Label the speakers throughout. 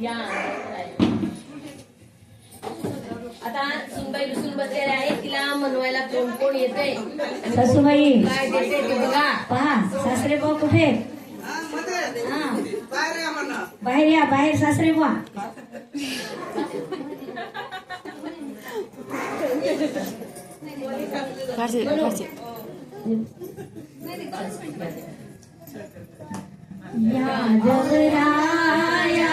Speaker 1: या. आता सुनबाई रुसून बसलेल्या आहे तिला मनवायला कोण कोण येते
Speaker 2: सासूबाई.
Speaker 1: काय देते ते बघा.
Speaker 2: पहा सासरे बुवा कुठे आहेत? हा बाहेर या बाहेर सासरे बुवा या जवराया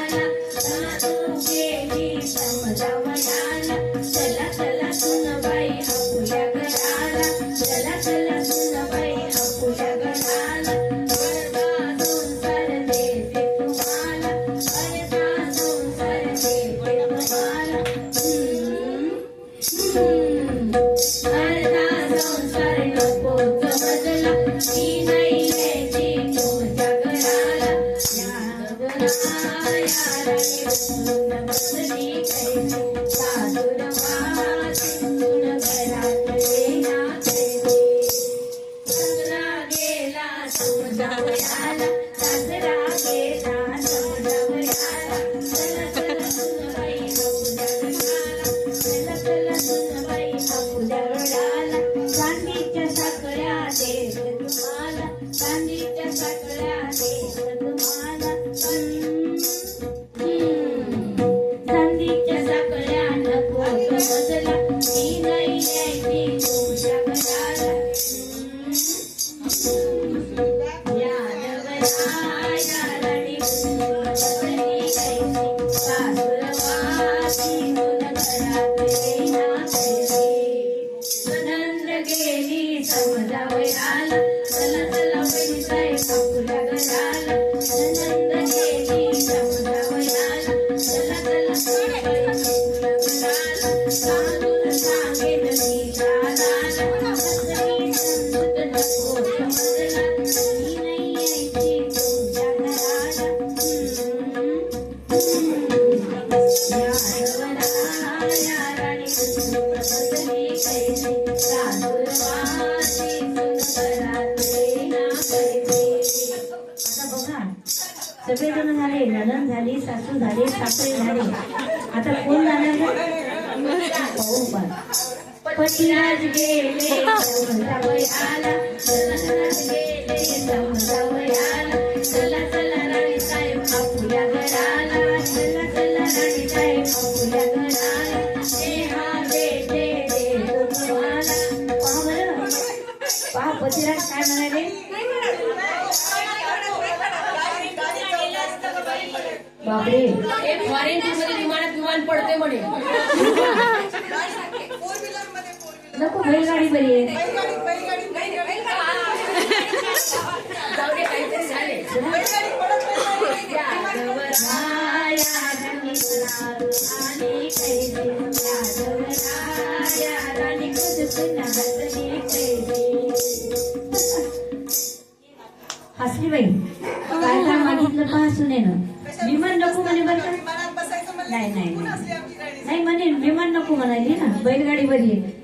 Speaker 2: या घराला गेली समजावयाला चला चला पैसाय आपुल्या घराला सगळेजण झाले ननन झाली सासू झाले सासरे झाले आता कोण जाणार पाहू पण पतिराज गेले समजावयाला गेले चला चला राणी साहेब घराला चला चला राणी साहेब घराला पहा बरं पहा पतिराज काय म्हणाले बापरे.
Speaker 1: फॉरेन मध्ये विमानात विमान पडते म्हणे.
Speaker 2: नको बैलगाडी बरी आहे.
Speaker 1: जाऊ दे काहीतरी झाले. या
Speaker 2: यादवराया राणी गुलाब आणि कैसी यादवराया राणी खुद हसली बाई. काय काय मागितलं पहा विमान नको म्हणे बरं का. नाही नाही म्हणे विमान नको म्हणाली ना. बैलगाडी आहे.